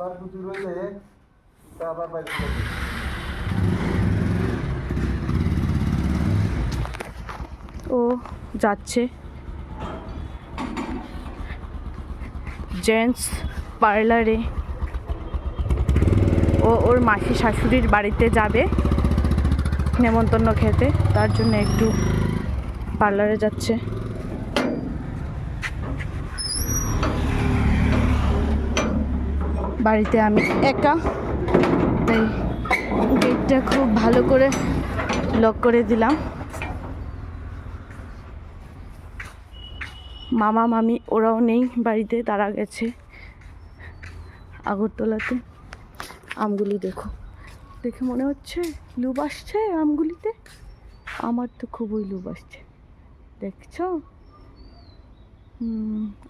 আবার তা আবার বাইরে। ও যাচ্ছে। জেন্টস পার্লারে। ও ওর মাসি শাশুড়ির বাড়িতে যাবে নেমন্তন্ন খেতে। তার জন্য একটু পার্লারে যাচ্ছে। বাড়িতে আমি একা। তাই গেটটা খুব ভালো করে লক করে দিলাম। মামা, মামি ওরাও নেই বাড়িতে, তারা গেছে আগরতলাতে। আমগুলি দেখো। দেখে মনে হচ্ছে লুব আসছে আমগুলিতে? আমার তো খুবই লুব আসছে। দেখছ?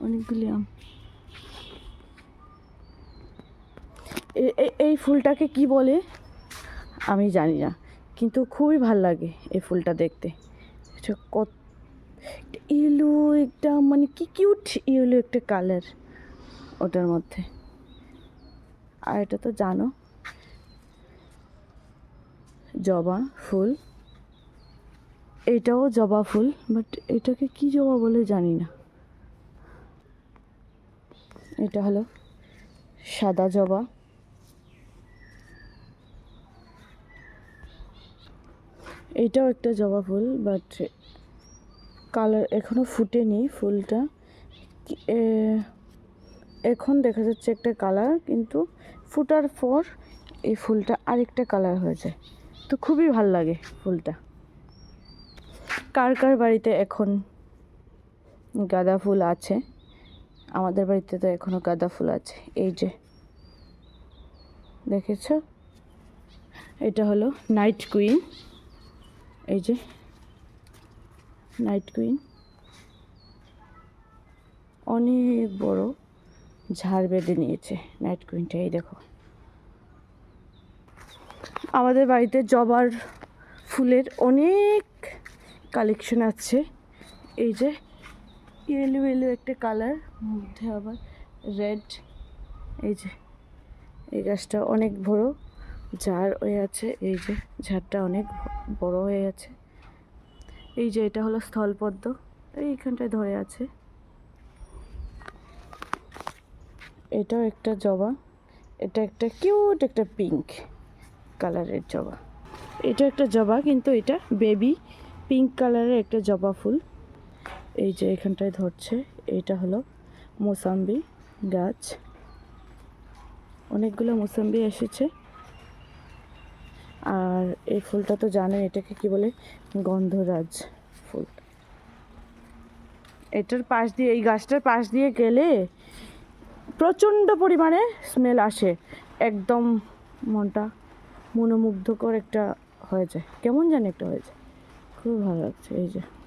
অনেকগুলি আম। এই ফুলটাকে কি বলে? আমি জানি না, কিন্তু খুবই ভালো লাগে এই ফুলটা দেখতে। কত ইয়েলো, একটা মানে কি কিউট ইয়েলো একটা কালার ওটার মধ্যে। আর এটা তো জানো, জবা ফুল। এটাও জবা ফুল, বাট এটাকে কি জবা বলে জানি না। এটা হলো সাদা জবা। এটাও একটা জবা ফুল বাট কালার এখনও ফুটেনি ফুলটা। এখন দেখা যাচ্ছে একটা কালার কিন্তু ফুটার পর এই ফুলটা আরেকটা কালার হয়ে যায়। তো খুবই ভালো লাগে ফুলটা। কার কার বাড়িতে এখন গাঁদা ফুল আছে? আমাদের বাড়িতে তো এখনও গাঁদা ফুল আছে। এই যে, দেখেছ? এটা হলো নাইট কুইন এই যে নাইট কুইন অনেক বড় ঝাড় বেঁধে নিয়েছে নাইট কুইনটা এই দেখো। আমাদের বাড়িতে জবার ফুলের অনেক কালেকশন আছে। এই যে ইয়েলো ইয়েলো একটা কালার মধ্যে আবার রেড এই যে, এই গাছটা অনেক বড়। ঝাড় হয়ে আছে, এই যে ঝাড়টা অনেক বড় হয়ে আছে। এই যে এটা হলো স্থলপদ্ম এইখানটায় ধরে আছে। এটাও একটা জবা, এটা একটা কিউট একটা পিঙ্ক কালারের জবা। এটা একটা জবা, কিন্তু এটা বেবি পিঙ্ক কালারের একটা জবা ফুল। এই যে এখানটায় ধরছে, এটা হলো মোসাম্বি গাছ। অনেকগুলো মোসাম্বি এসেছে। আর এই ফুলটা তো জানেন, এটাকে কি বলে? গন্ধরাজ ফুল। এটার পাশ দিয়ে, এই গাছটার পাশ দিয়ে গেলে প্রচণ্ড পরিমাণে স্মেল আসে। একদম মনটা মনোমুগ্ধকর একটা হয়ে যায়। কেমন জানি একটা হয়ে যায়। খুব ভালো লাগছে, এই যে।